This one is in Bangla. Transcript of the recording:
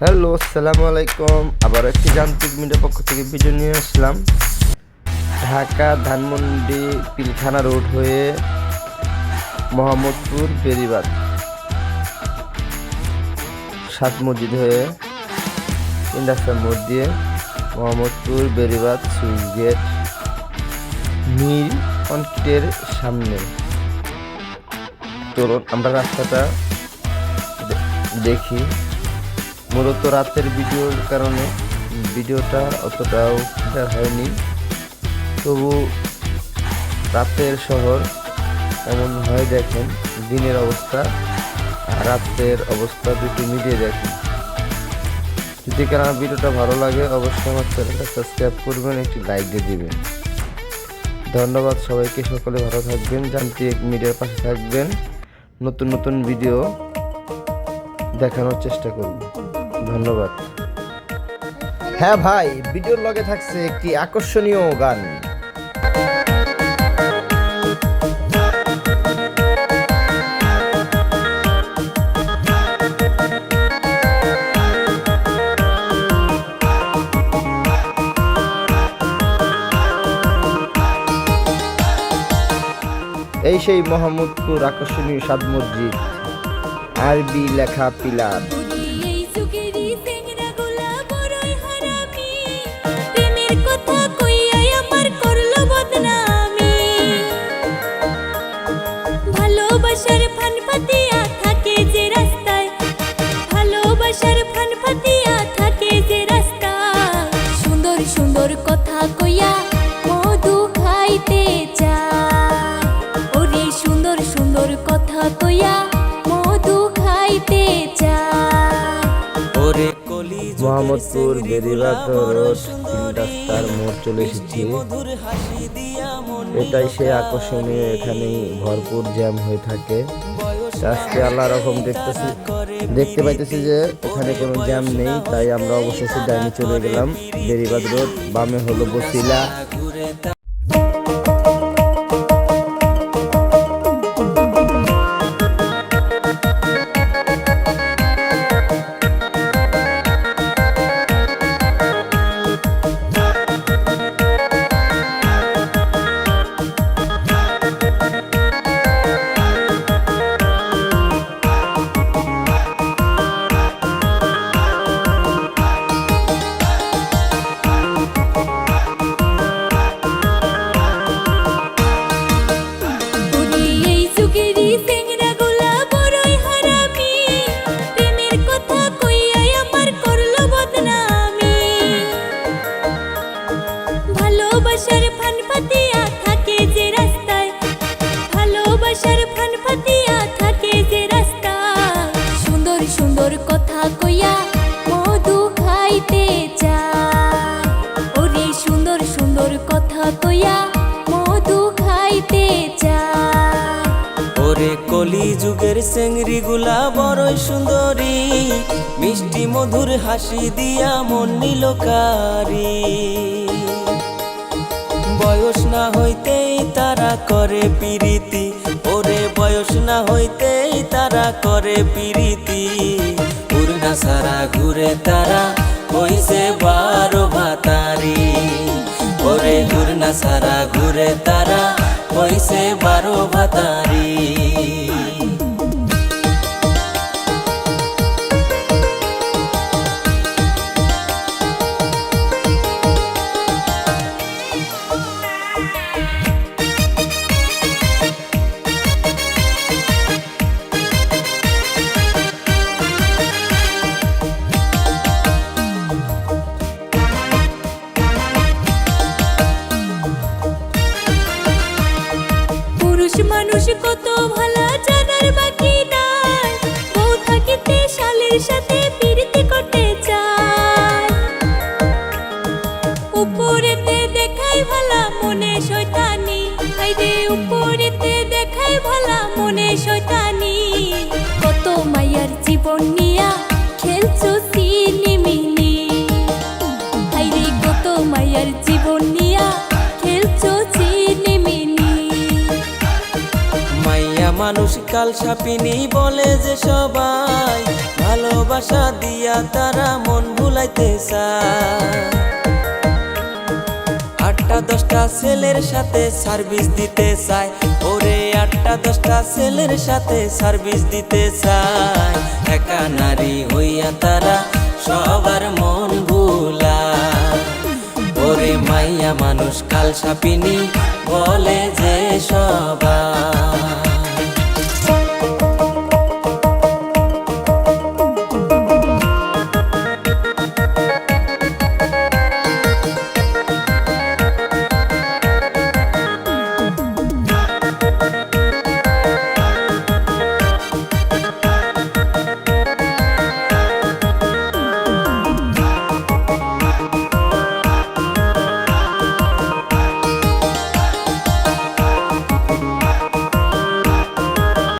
হ্যালো, আসসালামু আলাইকুম। আবার একটি যান্ত্রিক মিডিয়ার পক্ষ থেকে ভিডিও নিয়ে আসলাম। ঢাকা ধানমন্ডি পিলখানা রোড হয়ে মোহাম্মদপুর বেরিবাদ। সাত মসজিদ হয়ে ইন্ডাস্ট্রিয়াল মোড় দিয়ে মোহাম্মদপুর বেরিবাদ সুইচ গেট নীল কনক্রিটের সামনে। চলুন, আমরা রাস্তাটা দেখি। মূলত রাতের ভিডিওর কারণে ভিডিওটা অতটাও ক্লিয়ার হয়নি। তবু রাতের শহর এমন হয় দেখেন, দিনের অবস্থা রাতের অবস্থা দুটো মিলিয়ে দেখেন। যদি কেন আমার ভিডিওটা ভালো লাগে, অবশ্যই আমার চ্যানেলটা সাবস্ক্রাইব করবেন, একটি লাইক দিয়ে দিবেন। ধন্যবাদ সবাইকে, সকলে ভালো থাকবেন, যান্ত্রিক মিডিয়ার পাশে থাকবেন। নতুন নতুন ভিডিও দেখানোর চেষ্টা করব। ধন্যবাদ। হ্যাঁ ভাই, ভিডিওর লগে থাকছে একটি আকর্ষণীয় গান। এই সেই মোহাম্মদপুর আকর্ষণীয় সাদ মসজিদ, আরবি লেখা পিলার। ভালোবাসার ফান পাতিয়া থাকে যে রাস্তায়। ভালোবাসার ফান পাতিয়া থাকে যে রাস্তায়। সুন্দর সুন্দর কথা কইয়া মধু খাইতে চায়। ওরে সুন্দর সুন্দর কথা কইয়া মধু খাইতে চায়। ওরে কলি মোহাম্মদপুর বেরিবাদ রোড তিন রাস্তার মোড় চলে এসেছি। মধুর হাসি দিয়া এটাই সে আকর্ষণীয় এখানে ভরপুর জ্যাম হয়ে থাকে। আজকে আল্লাহ রকম দেখতেছি, দেখতে পাইতেছি যে এখানে কোনো জ্যাম নেই, তাই আমরা অবশেষে ডাইনি চলে গেলাম, বেরিবাদ রোড, বামে হলো বসিলা। ভালোবাসার ফান পাতিয়া থাকে যে রাস্তায় সুন্দর সুন্দর কথা কইয়া মধু খাইতে চায়। ওরে সুন্দর সুন্দর কথা কইয়া মধু খাইতে চায়। ওরে কলি যুগের চেংড়ি গুলা বড়ই সুন্দরী। মিষ্টি মধুর হাসি দিয়া মন নীলকারি। বয়স না হইতেই তারা করে পিরিতি। না হইতেই তারা করে পিরিতি। উড়না সারা ঘুরে তারা কইছে বারো ভাতারি। ওরে ঘুরনা সারা ঘুরে তারা কইছে বারো ভাতারি। উপরেতে দেখাই ভালা মনে শয়তানি। উপরেতে দেখাই ভালা মনে শয়তানি। কত মায়ার জীবন নিয়া খেলছো সিনিমিনি। কত মায়ার জীবন নিয়া খেলছো মাইয়া মানুষ কাল সাপিনী বলে যে সবাই ভালোবাসা দিয়া তারা মন ভুলাইতে আটটা দশটা ছেলের সাথে সার্ভিস দিতে চায়। ওরে আটটা দশটা ছেলের সাথে সার্ভিস দিতে চায়। একা নারী হইয়া তারা সবার মন ভুলা ওরে মাইয়া মানুষ, কাল সাপিনী বলে যে সবাই